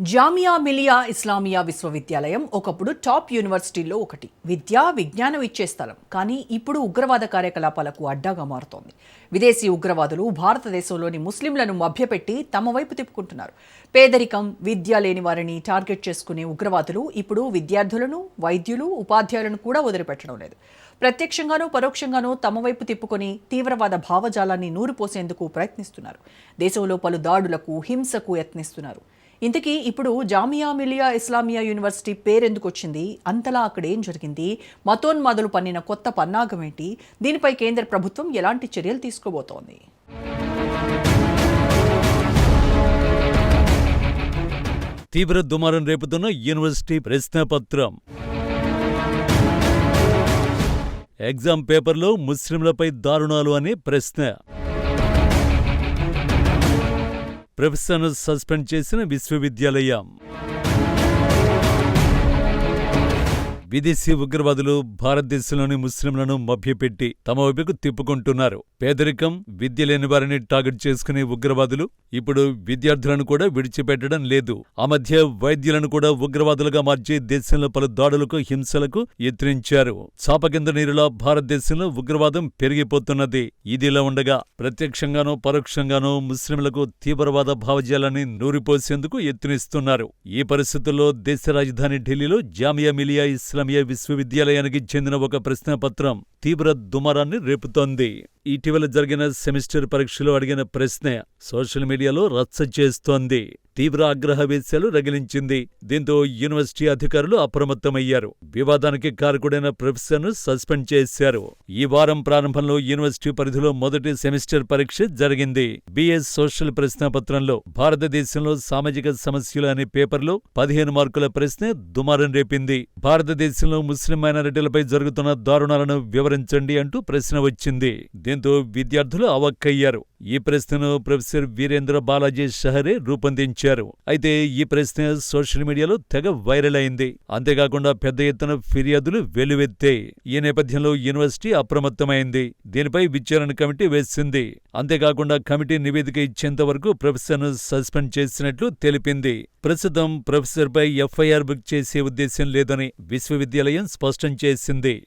జామియా మిలియా ఇస్లామియా విశ్వవిద్యాలయం ఒకప్పుడు టాప్ యూనివర్సిటీల్లో ఒకటి. విద్యా విజ్ఞానం ఇచ్చే స్థలం. కానీ ఇప్పుడు ఉగ్రవాద కార్యకలాపాలకు అడ్డాగా మారుతోంది. విదేశీ ఉగ్రవాదులు భారతదేశంలోని ముస్లింలను మభ్యపెట్టి తమ వైపు తిప్పుకుంటున్నారు. పేదరికం విద్య లేని వారిని టార్గెట్ చేసుకునే ఉగ్రవాదులు ఇప్పుడు విద్యార్థులను వైద్యులు ఉపాధ్యాయులను కూడా వదిలిపెట్టడం లేదు. ప్రత్యక్షంగానూ పరోక్షంగానూ తమ వైపు తిప్పుకొని తీవ్రవాద భావజాలాన్ని నూరిపోసేందుకు ప్రయత్నిస్తున్నారు. దేశంలో పలు దాడులకు హింసకు యత్నిస్తున్నారు. ఇంతకీ ఇప్పుడు జామియా మిలియా ఇస్లామియా యూనివర్సిటీ పేరెందుకు వచ్చింది? అంతలా అక్కడ ఏం జరిగింది? మతోన్మాదులు పన్నిన కొత్త పన్నాగం ఏంటి? దీనిపై కేంద్ర ప్రభుత్వం ఎలాంటి చర్యలు తీసుకోబోతోంది? తీవ్ర దుమారం రేపుతున్న యూనివర్సిటీ ప్రశ్నపత్రం. ఎగ్జామ్ పేపర్లో ముస్లింలపై దారుణాలు అనే ప్రశ్న. ప్రొఫెసర్ను సస్పెండ్ చేసిన విశ్వవిద్యాలయం. విదేశీ ఉగ్రవాదులు భారతదేశంలోని ముస్లింలను మభ్యపెట్టి తమ వైపుకు తిప్పుకుంటున్నారు. పేదరికం విద్య లేని వారిని టార్గెట్ చేసుకునే ఉగ్రవాదులు ఇప్పుడు విద్యార్థులను కూడా విడిచిపెట్టడం లేదు. ఆ మధ్య వైద్యులను కూడా ఉగ్రవాదులుగా మార్చి దేశంలో పలు దాడులకు హింసలకు ఎత్తిరించారు. చాప కింద నీరులా భారతదేశంలో ఉగ్రవాదం పెరిగిపోతున్నది. ఇదిలా ఉండగా ప్రత్యక్షంగానో పరోక్షంగానో ముస్లింలకు తీవ్రవాద భావజాలాన్ని నూరిపోసేందుకు యత్నిస్తున్నారు. ఈ పరిస్థితుల్లో దేశ రాజధాని ఢిల్లీలో జామియా మిలియా ఇస్లామియా విశ్వవిద్యాలయానికి చెందిన ఒక ప్రశ్నపత్రం తీవ్ర దుమారాన్ని రేపుతోంది. ఇటీవల జరిగిన సెమిస్టర్ పరీక్షలో అడిగిన ప్రశ్న సోషల్ మీడియాలో రచ్చ చేస్తోంది. తీవ్ర ఆగ్రహవేశాలు రగిలించింది. దీంతో యూనివర్సిటీ అధికారులు అప్రమత్తమయ్యారు. వివాదానికి కారకుడైన ప్రొఫెసర్ను సస్పెండ్ చేశారు. ఈ వారం ప్రారంభంలో యూనివర్సిటీ పరిధిలో మొదటి సెమిస్టర్ పరీక్ష జరిగింది. బిఎస్ సోషల్ ప్రశ్నపత్రంలో భారతదేశంలో సామాజిక సమస్యలు అనే పేపర్లో పదిహేను మార్కుల ప్రశ్న దుమారం రేపింది. భారతదేశ దేశంలో ముస్లిం మైనారిటీలపై జరుగుతున్న దారుణాలను వివరించండి అంటూ ప్రశ్న వచ్చింది. దీంతో విద్యార్థులు అవక్కయ్యారు. ఈ ప్రశ్నను ప్రొఫెసర్ వీరేంద్ర బాలాజీ షహరే రూపొందించారు. అయితే ఈ ప్రశ్న సోషల్ మీడియాలో తెగ వైరల్ అయింది. అంతేకాకుండా పెద్ద ఎత్తున ఫిర్యాదులు వెలువెత్తాయి ఈ నేపథ్యంలో యూనివర్సిటీ అప్రమత్తమైంది. దీనిపై విచారణ కమిటీ వేసింది. అంతేకాకుండా కమిటీ నివేదిక ఇచ్చేంత వరకు ప్రొఫెసర్ను సస్పెండ్ చేసినట్లు తెలిపింది. ప్రస్తుతం ప్రొఫెసర్పై ఎఫ్ఐఆర్ బుక్ చేసే ఉద్దేశం లేదని విశ్వవిద్యాలయం స్పష్టం చేసింది.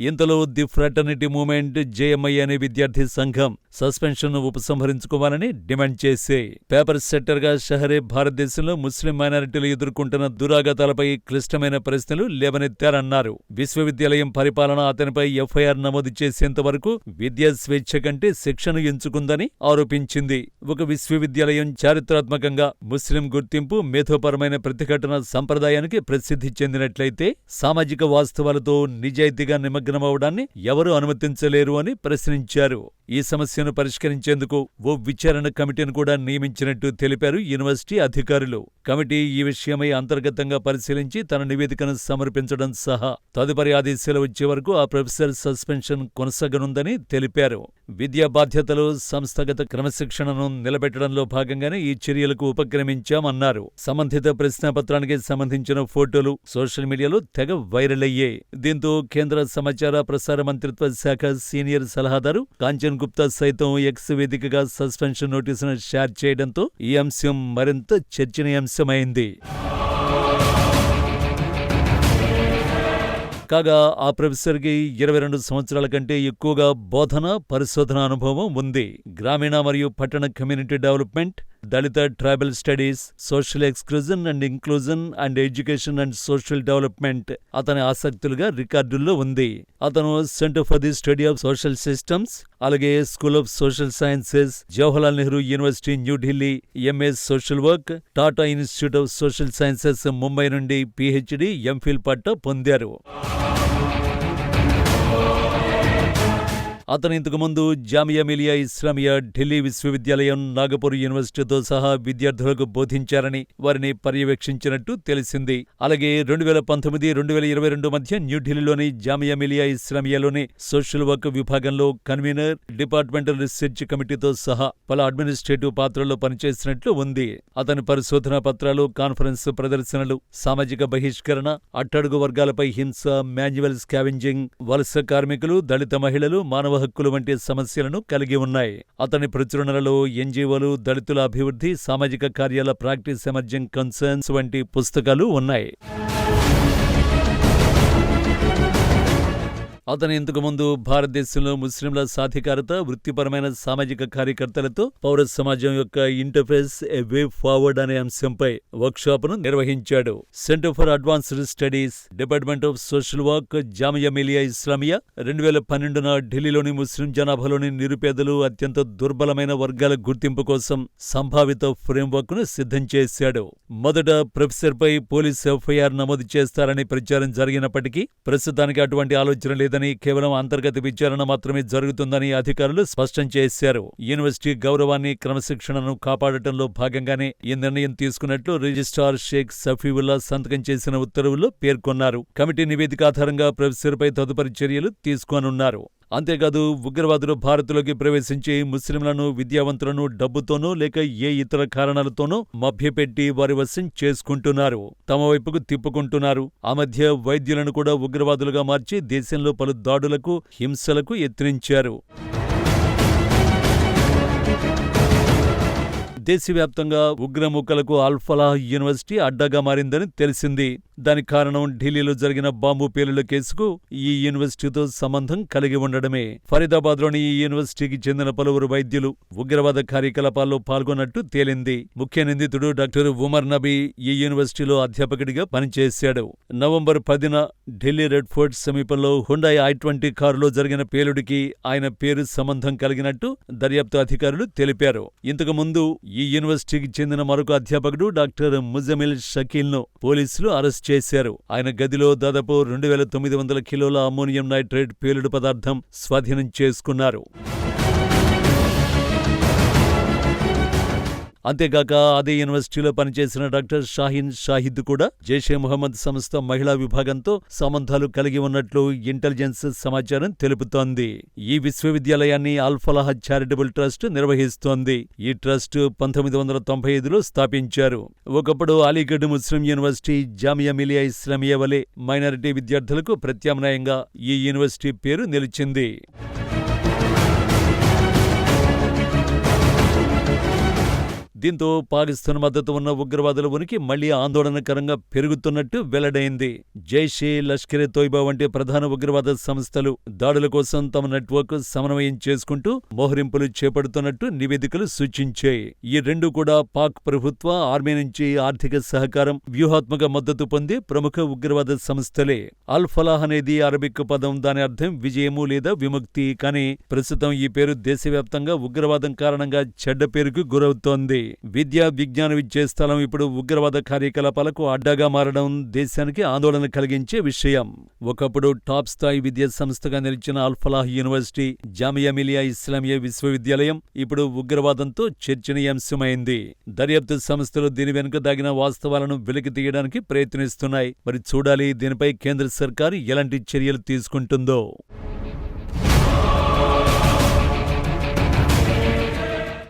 ఇంతలో ది ఫ్రాటర్నిటీ మూమెంట్ జేఎంఐ అనే విద్యార్థి సంఘం సస్పెన్షన్ ఉపసంహరించుకోవాలని డిమాండ్ చేసే పేపర్ సెట్టర్గా షహరే భారతదేశంలో ముస్లిం మైనారిటీలు ఎదుర్కొంటున్న దురాగతాలపై క్లిష్టమైన ప్రశ్నలు లేవనెత్తారన్నారు. విశ్వవిద్యాలయం పరిపాలన అతనిపై ఎఫ్ఐఆర్ నమోదు చేసేంత వరకు విద్యా స్వేచ్ఛ కంటే శిక్షను ఎంచుకుందని ఆరోపించింది. ఒక విశ్వవిద్యాలయం చారిత్రాత్మకంగా ముస్లిం గుర్తింపు మేధోపరమైన ప్రతిఘటన సంప్రదాయానికి ప్రసిద్ధి చెందినట్లయితే సామాజిక వాస్తవాలతో నిజాయితీగా నిమగ్నమవడాన్ని ఎవరూ అనుమతించలేరు అని ప్రశ్నించారు. ఈ సమస్యను పరిష్కరించేందుకు ఓ విచారణ కమిటీని కూడా నియమించినట్టు తెలిపారు యూనివర్సిటీ అధికారులు. కమిటీ ఈ విషయమై అంతర్గతంగా పరిశీలించి తన నివేదికను సమర్పించడం సహా తదుపరి ఆదేశాలు వచ్చే వరకు ఆ ప్రొఫెసర్ సస్పెన్షన్ కొనసాగనుందని తెలిపారు. విద్యా బాధ్యతలు సంస్థగత క్రమశిక్షణను నిలబెట్టడంలో భాగంగానే ఈ చర్యలకు ఉపక్రమించామన్నారు. సంబంధిత ప్రశ్నాపత్రానికి సంబంధించిన ఫోటోలు సోషల్ మీడియాలో తెగ వైరల్ అయ్యాయి. దీంతో కేంద్ర సమాచార ప్రసార మంత్రిత్వ శాఖ సీనియర్ సలహాదారు కాంచన్ గుప్తా సైతం ఎక్స్ వేదికగా సస్పెన్షన్ నోటీసును షేర్ చేయడంతో ఈ అంశం మరింత చర్చనీయాంశమైంది. కాగా ఆ ప్రొఫెసర్కి ఇరవై రెండు సంవత్సరాల కంటే ఎక్కువగా బోధన పరిశోధన అనుభవం ఉంది. గ్రామీణ మరియు పట్టణ community development Dalit tribal studies social exclusion and inclusion and education and social development అతని ఆసక్తులుగా రికార్డుల్లో ఉంది. అతను centre for the study of social systems అలాగే school of social sciences Jawaharlal Nehru university New Delhi MA social work Tata institute of social sciences Mumbai నుండి PhD MPhil పట్ట పొందారు. అతను ఇంతకుముందు జామియా మిలియా ఇస్లామియా ఢిల్లీ విశ్వవిద్యాలయం నాగపూర్ యూనివర్సిటీతో సహా విద్యార్థులకు బోధించారని వారిని పర్యవేక్షించినట్టు తెలిసింది. అలాగే రెండు వేల పంతొమ్మిది రెండు వేల ఇరవై రెండు మధ్య న్యూఢిల్లీలోని జామియా మిలియా ఇస్లామియాలోని సోషల్ వర్క్ విభాగంలో కన్వీనర్ డిపార్ట్మెంటల్ రీసెర్చ్ కమిటీతో సహా పలు అడ్మినిస్ట్రేటివ్ పాత్రల్లో పనిచేసినట్లు ఉంది. అతని పరిశోధనా పత్రాలు కాన్ఫరెన్స్ ప్రదర్శనలు సామాజిక బహిష్కరణ అట్టడుగు వర్గాలపై హింస మాన్యువల్ స్కావెంజింగ్ వలస కార్మికులు దళిత మహిళలు మానవ హక్కులు వంటి సమస్యలను కలిగి ఉన్నాయి. అతని ప్రచురణలలో ఎన్జీఓలు దళితుల అభివృద్ధి సామాజిక కార్యాల ప్రాక్టీస్ ఎమర్జింగ్ కన్సర్న్స్ వంటి పుస్తకాలు ఉన్నాయి. అతను ఇంతకు ముందు భారతదేశంలో ముస్లింల సాధికారత వృత్తిపరమైన సామాజిక కార్యకర్తలతో పౌర సమాజం యొక్క ఇంటర్ఫేస్ ఎ వే ఫార్వర్డ్ అనే అంశంపై వర్క్షాప్ను నిర్వహించాడు. Centre for advanced studies department of social work Jamia Millia Islamia రెండు వేల పన్నెండున ఢిల్లీలోని ముస్లిం జనాభాలోని నిరుపేదలు అత్యంత దుర్బలమైన వర్గాల గుర్తింపు కోసం సంభావిత ఫ్రేమ్వర్క్ను సిద్ధం చేశాడు. మొదట ప్రొఫెసర్పై పోలీస్ ఎఫ్ఐఆర్ నమోదు చేస్తారని ప్రచారం జరిగినప్పటికీ ప్రస్తుతానికి అటువంటి ఆలోచన లేదని కేవలం అంతర్గత విచారణ మాత్రమే జరుగుతుందని అధికారులు స్పష్టం చేశారు. యూనివర్సిటీ గౌరవాన్ని క్రమశిక్షణను కాపాడటంలో భాగంగానే ఈ నిర్ణయం తీసుకున్నట్లు రిజిస్ట్రార్ షేక్ సఫీవుల్లా సంతకం చేసిన ఉత్తర్వుల్లో పేర్కొన్నారు. కమిటీ నివేదిక ఆధారంగా ప్రొఫెసర్పై తదుపరి చర్యలు తీసుకోనున్నారు. అంతేకాదు ఉగ్రవాదులు భారత్లోకి ప్రవేశించి ముస్లింలను విద్యావంతులను డబ్బుతోనో లేక ఏ ఇతర కారణాలతోనో మభ్యపెట్టి వారి వశం చేసుకుంటున్నారు. తమ వైపుకు తిప్పుకుంటున్నారు. ఆ మధ్య వైద్యులను కూడా ఉగ్రవాదులుగా మార్చి దేశంలో పలు దాడులకు హింసలకు యత్నించారు. దేశవ్యాప్తంగా ఉగ్రముక్కలకు అల్ఫలాహ్ యూనివర్సిటీ అడ్డాగా మారిందని తెలిసింది. దాని కారణం ఢిల్లీలో జరిగిన బాంబు పేలుల కేసుకు ఈ యూనివర్సిటీతో సంబంధం కలిగి ఉండడమే. ఫరీదాబాద్లోని ఈ యూనివర్సిటీకి చెందిన పలువురు వైద్యులు ఉగ్రవాద కార్యకలాపాల్లో పాల్గొన్నట్టు తేలింది. ముఖ్య నిందితుడు డాక్టర్ ఉమర్ నబీ ఈ యూనివర్సిటీలో అధ్యాపకుడిగా పనిచేశాడు. నవంబర్ పదిన ఢిల్లీ రెడ్ ఫోర్ట్ సమీపంలో హుండాయ్ ఐ ట్వంటీ కారులో జరిగిన పేలుడికి ఆయన పేరు సంబంధం కలిగినట్టు దర్యాప్తు అధికారులు తెలిపారు. ఇంతకుముందు ఈ యూనివర్సిటీకి చెందిన మరొక అధ్యాపకుడు డాక్టర్ ముజమిల్ షకీల్ను పోలీసులు అరెస్ట్ చేశారు. ఆయన గదిలో దాదాపు రెండు వేల తొమ్మిది వందల కిలోల అమ్మోనియం నైట్రేట్ పేలుడు పదార్థం స్వాధీనం చేసుకున్నారు. అంతేగాక అదే యూనివర్సిటీలో పనిచేసిన డాక్టర్ షాహిన్ షాహిద్ కూడా జైషే మొహమ్మద్ సంస్థ మహిళా విభాగంతో సంబంధాలు కలిగి ఉన్నట్లు ఇంటెలిజెన్స్ సమాచారం తెలుపుతోంది. ఈ విశ్వవిద్యాలయాన్ని అల్ఫలాహ్ చారిటబుల్ ట్రస్ట్ నిర్వహిస్తోంది. ఈ ట్రస్ట్ పంతొమ్మిది వందల తొంభై ఐదులో స్థాపించారు. ఒకప్పుడు అలీగఢ్ ముస్లిం యూనివర్సిటీ జామియా మిలియా ఇస్లామియా వలె మైనారిటీ విద్యార్థులకు ప్రత్యామ్నాయంగా ఈ యూనివర్సిటీ పేరు నిలిచింది. దీంతో పాకిస్తాన్ మద్దతు ఉన్న ఉగ్రవాదుల ఉనికి మళ్ళీ ఆందోళనకరంగా పెరుగుతున్నట్టు వెల్లడైంది. జైషే లష్కరే తోయిబా వంటి ప్రధాన ఉగ్రవాద సంస్థలు దాడుల కోసం తమ నెట్వర్క్ సమన్వయం చేసుకుంటూ మోహరింపులు చేపడుతున్నట్టు నివేదికలు సూచించాయి. ఈ రెండు కూడా పాక్ ప్రభుత్వ ఆర్మీ నుంచి ఆర్థిక సహకారం వ్యూహాత్మక మద్దతు పొందే ప్రముఖ ఉగ్రవాద సంస్థలే. అల్ ఫలాహ్ అనేది అరబిక్ పదం దాని అర్థం విజయము లేదా విముక్తి. కానీ ప్రస్తుతం ఈ పేరు దేశవ్యాప్తంగా ఉగ్రవాదం కారణంగా చెడ్డ పేరుకు గురవుతోంది. విద్యా విజ్ఞాన విద్యా స్థలం ఇప్పుడు ఉగ్రవాద కార్యకలాపాలకు అడ్డాగా మారడం దేశానికి ఆందోళన కలిగించే విషయం. ఒకప్పుడు టాప్ స్థాయి విద్యా సంస్థగా నిలిచిన అల్ఫలాహ్ యూనివర్సిటీ జామియా మిలియా ఇస్లామియా విశ్వవిద్యాలయం ఇప్పుడు ఉగ్రవాదంతో చర్చనీయాంశమైంది. దర్యాప్తు సంస్థలు దీని వెనుక దాగిన వాస్తవాలను వెలికి తీయడానికి ప్రయత్నిస్తున్నాయి. మరి చూడాలి దీనిపై కేంద్ర సర్కారు ఎలాంటి చర్యలు తీసుకుంటుందో.